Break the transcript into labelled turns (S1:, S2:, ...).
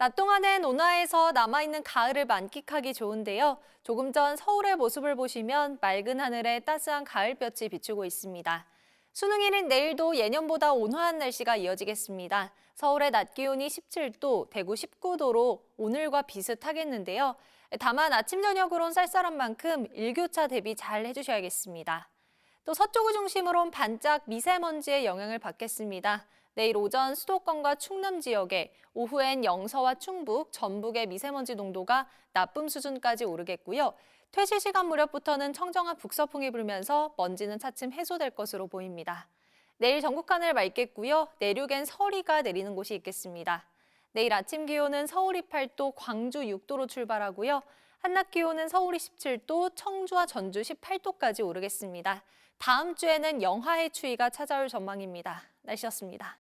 S1: 낮 동안엔 온화해서 남아있는 가을을 만끽하기 좋은데요. 조금 전 서울의 모습을 보시면 맑은 하늘에 따스한 가을볕이 비추고 있습니다. 수능일인 내일도 예년보다 온화한 날씨가 이어지겠습니다. 서울의 낮 기온이 17도, 대구 19도로 오늘과 비슷하겠는데요. 다만 아침 저녁으론 쌀쌀한 만큼 일교차 대비 잘 해주셔야겠습니다. 또 서쪽을 중심으로 반짝 미세먼지의 영향을 받겠습니다. 내일 오전 수도권과 충남 지역에, 오후엔 영서와 충북, 전북의 미세먼지 농도가 나쁨 수준까지 오르겠고요. 퇴실 시간 무렵부터는 청정한 북서풍이 불면서 먼지는 차츰 해소될 것으로 보입니다. 내일 전국 하늘 맑겠고요. 내륙엔 서리가 내리는 곳이 있겠습니다. 내일 아침 기온은 서울이 8도, 광주 6도로 출발하고요. 한낮 기온은 서울이 17도, 청주와 전주 18도까지 오르겠습니다. 다음 주에는 영하의 추위가 찾아올 전망입니다. 날씨였습니다.